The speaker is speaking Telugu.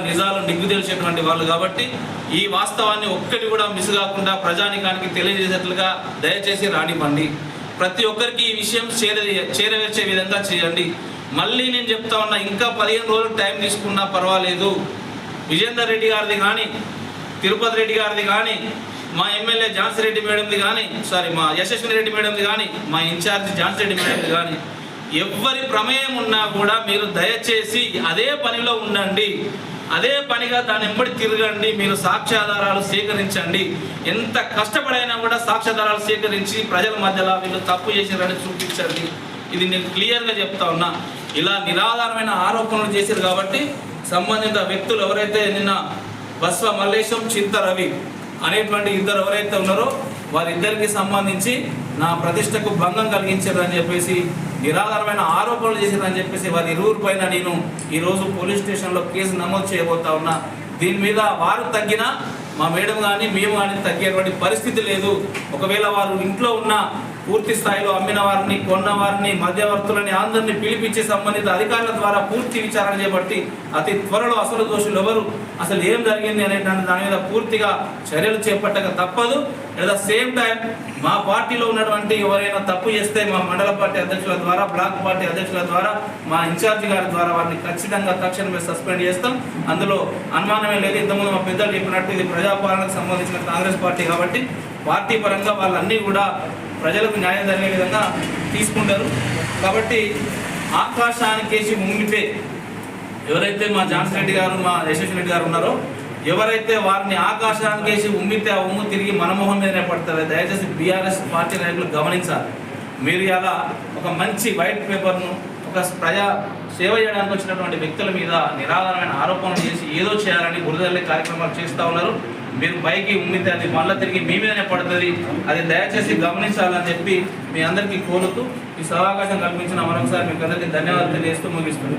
ఉన్నటువంటి వాళ్ళు కాబట్టి ఈ వాస్తవాన్ని ఒక్కటి కూడా మిస్ కాకుండా ప్రజానికానికి తెలియజేసేట్లుగా దయచేసి రానివ్వండి. ప్రతి ఒక్కరికి ఈ విషయం చేర చేరవేర్చే విధంగా చేయండి. మళ్ళీ నేను చెప్తా ఉన్నా ఇంకా పదిహేను రోజులు టైం తీసుకున్నా పర్వాలేదు. విజేందర్ రెడ్డి గారిది కానీ తిరుపతి రెడ్డి గారిది కానీ మా ఎమ్మెల్యే ఝాన్సీ రెడ్డి మేడంది కానీ సారీ మా యశస్విని రెడ్డి మేడంది కానీ మా ఇన్ఛార్జ్ ఝాన్సీ రెడ్డి మేడంది కానీ ఎవ్వరి ప్రమేయం ఉన్నా కూడా మీరు దయచేసి అదే పనిలో ఉండండి. అదే పనిగా దాని ఎంబడి తిరగండి మీరు సాక్ష్యాధారాలు సేకరించండి. ఎంత కష్టపడైనా కూడా సాక్ష్యాధారాలు సేకరించి ప్రజల మధ్యలో వీళ్ళు తప్పు చేశారని చూపించండి. ఇది నేను క్లియర్గా చెప్తా ఉన్నా. ఇలా నిరాధారమైన ఆరోపణలు చేశారు కాబట్టి సంబంధిత వ్యక్తులు ఎవరైతే నిన్న బస్వ మల్లేశం చింత రవి అనేటువంటి ఇద్దరు ఎవరైతే ఉన్నారో వారిద్దరికి సంబంధించి నా ప్రతిష్టకు భంగం కలిగించారని చెప్పేసి నిరాధారమైన ఆరోపణలు చేశారని చెప్పేసి వారి ఇరువురు పైన నేను ఈరోజు పోలీస్ స్టేషన్లో కేసు నమోదు చేయబోతా ఉన్నా. దీని మీద వారు తగ్గినా మా మేడం కానీ మేము కానీ తగ్గేటువంటి పరిస్థితి లేదు. ఒకవేళ వారు ఇంట్లో ఉన్న పూర్తి స్థాయిలో అమ్మిన వారిని కొన్న వారిని మధ్యవర్తులని అందరినీ పిలిపించి సంబంధిత అధికారుల ద్వారా పూర్తి విచారణ చేపట్టి అతి త్వరలో అసలు దోషులు ఎవరు అసలు ఏం జరిగింది అనేటువంటి దాని మీద పూర్తిగా చర్యలు చేపట్టక తప్పదు. అట్ ద సేమ్ టైం మా పార్టీలో ఉన్నటువంటి ఎవరైనా తప్పు చేస్తే మా మండల పార్టీ అధ్యక్షుల ద్వారా బ్లాక్ పార్టీ అధ్యక్షుల ద్వారా మా ఇన్ఛార్జి గారి ద్వారా వారిని ఖచ్చితంగా తక్షణమే సస్పెండ్ చేస్తాం. అందులో అనుమానమే లేదు. ఇంతకుముందు మా పెద్దలు చెప్పినట్టు ఇది ప్రజాపాలనకు సంబంధించిన కాంగ్రెస్ పార్టీ కాబట్టి పార్టీ పరంగా వాళ్ళన్నీ కూడా ప్రజలకు న్యాయం జరిగే విధంగా తీసుకుంటారు. కాబట్టి ఆకాశానికేసి ముంగితే ఎవరైతే మా జాన్సన్ రెడ్డి గారు మా యశస్వి రెడ్డి గారు ఉన్నారో ఎవరైతే వారిని ఆకాశానికేసి ఉమ్మితే ఆ ఉమ్ము తిరిగి మనమోహం మీదనే పడతారో దయచేసి బీఆర్ఎస్ పార్టీ నాయకులు గమనించాలి. మీరు ఇలా ఒక మంచి వైట్ పేపర్ను ఒక ప్రజా సేవ చేయడానికి వచ్చినటువంటి వ్యక్తుల మీద నిరాధారమైన ఆరోపణలు చేసి ఏదో చేయాలని బురదల్లే కార్యక్రమాలు చేస్తూ ఉన్నారు. మీరు పైకి ఉమ్మితే అది మళ్ళీ తిరిగి మీ మీదనే పడుతుంది. అది దయచేసి గమనించాలని చెప్పి మీ అందరికీ కోరుతూ ఈ సవాకాశం కల్పించిన మరొకసారి మీకు అందరికీ ధన్యవాదాలు తెలియజేస్తూ ముగిస్తున్నాను.